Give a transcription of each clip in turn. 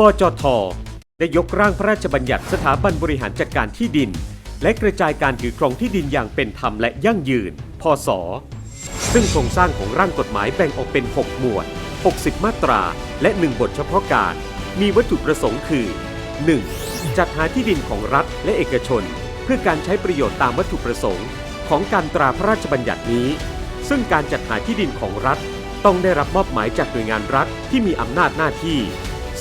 บจท ได้ยกร่างพระราชบัญญัติสถาบันบริหารจัดการที่ดิน และกระจายการถือครองที่ดินอย่างเป็นธรรมและยั่งยืน พศ ซึ่งโครงสร้างของร่างกฎหมายแบ่งออกเป็น 6 หมวด 60 มาตรา และ 1 บทเฉพาะการ มีวัตถุประสงค์คือ 1. จัดหาที่ดินของรัฐและเอกชน เพื่อการใช้ประโยชน์ตามวัตถุประสงค์ ของการตราพระราชบัญญัตินี้ ซึ่งการจัดหาที่ดินของรัฐ ต้องได้รับมอบหมายจากหน่วยงานรัฐที่มีอำนาจหน้าที่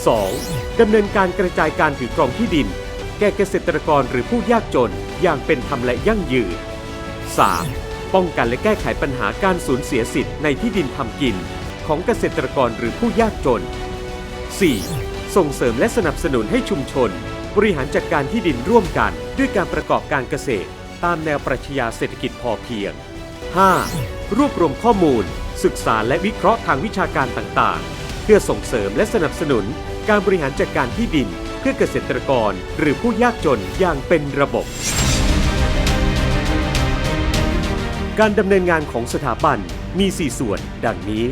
2. ดำเนินการกระจายการถือครองที่ดิน แก่เกษตรกรหรือผู้ยากจนอย่างเป็นธรรมและยั่งยืน 3. ป้องกันและแก้ไขปัญหาการสูญเสียสิทธิ์ในที่ดินทำกิน ของเกษตรกรหรือผู้ยากจน 4. ส่งเสริมและสนับสนุนให้ชุมชน บริหารจัดการที่ดินร่วมกัน ด้วยการประกอบการเกษตร ตามแนวปรัชญาเศรษฐกิจพอเพียง 5. รวบรวมข้อมูล ศึกษาและวิเคราะห์ทางวิชาการต่างๆ พื่อส่งเสริมและสนับสนุนการบริหารจัดการที่ดิน เพื่อเกษตรกร หรือผู้ยากจนอย่างเป็นระบบ การดำเนินงานของสถาบันมี 4 ส่วน ดังนี้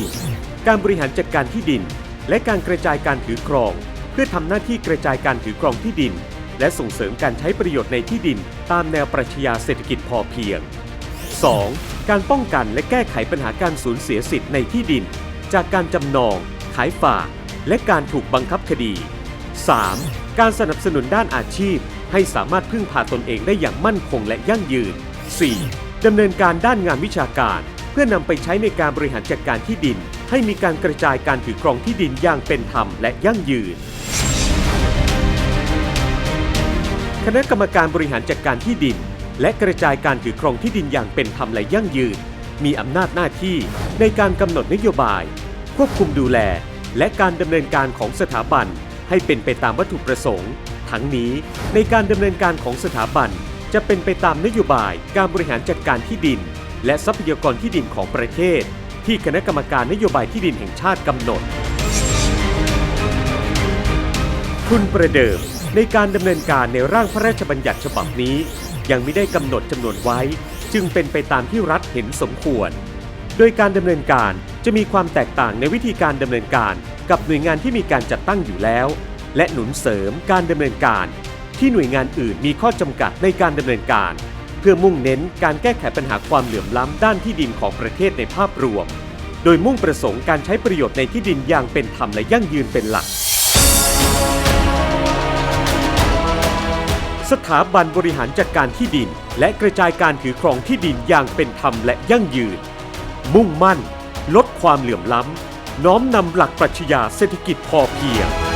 1. การบริหารจัดการที่ดิน และการกระจายการถือครอง เพื่อทำหน้าที่กระจายการถือครองที่ดิน และส่งเสริมการใช้ประโยชน์ในที่ดิน ตามแนวปรัชญาเศรษฐกิจพอเพียง 2. การป้องกันและแก้ไขปัญหาการสูญเสียสิทธิ์ในที่ดิน จากการจำนอง ขายฝาก และการถูกบังคับคดี 3. การสนับสนุนด้านอาชีพ ให้สามารถพึ่งพาตนเองได้อย่างมั่นคงและยั่งยืน 4. ดำเนินการด้านงานวิชาการ เพื่อนำไปใช้ในการบริหารจัดการที่ดิน ให้มีการกระจายการถือครองที่ดินอย่างเป็นธรรมและยั่งยืน คณะกรรมการบริหารจัดการที่ดิน และกระจายการถือครองที่ดินอย่างเป็นธรรมและยั่งยืน มีอำนาจหน้าที่ในการกำหนดนโยบาย ควบคุมดูแล และการดำเนินการของสถาบันให้เป็นไปตามวัตถุประสงค์ ทั้งนี้ในการดำเนินการของสถาบัน จะเป็นไปตามนโยบายการบริหารจัดการที่ดิน และทรัพยากรที่ดินของประเทศ ที่คณะกรรมการนโยบายที่ดินแห่งชาติกำหนดทุนประเดิมในการดำเนินการในร่างพระราชบัญญัติฉบับนี้ ยังไม่ได้กำหนดจำนวนไว้ จึงเป็นไปตามที่รัฐเห็นสมควร โดยการดำเนินการจะมีความแตกต่างในวิธีการดำเนินการ กับหน่วยงานที่มีการจัดตั้งอยู่แล้ว และหนุนเสริมการดำเนินการ ที่หน่วยงานอื่นมีข้อจำกัดในการดำเนินการ เพื่อมุ่งเน้นการแก้ไขปัญหาความเหลื่อมล้ำด้านที่ดินของประเทศในภาพรวม โดยมุ่งประสงค์การใช้ประโยชน์ในที่ดินอย่างเป็นธรรมและยั่งยืนเป็นหลัก สถาบันบริหารจัดการที่ดิน และกระจายการถือครองที่ดินอย่างเป็นธรรมและยั่งยืน มุ่งมั่น ลดความเหลื่อมล้ำ น้อมนำหลักปรัชญาเศรษฐกิจพอเพียง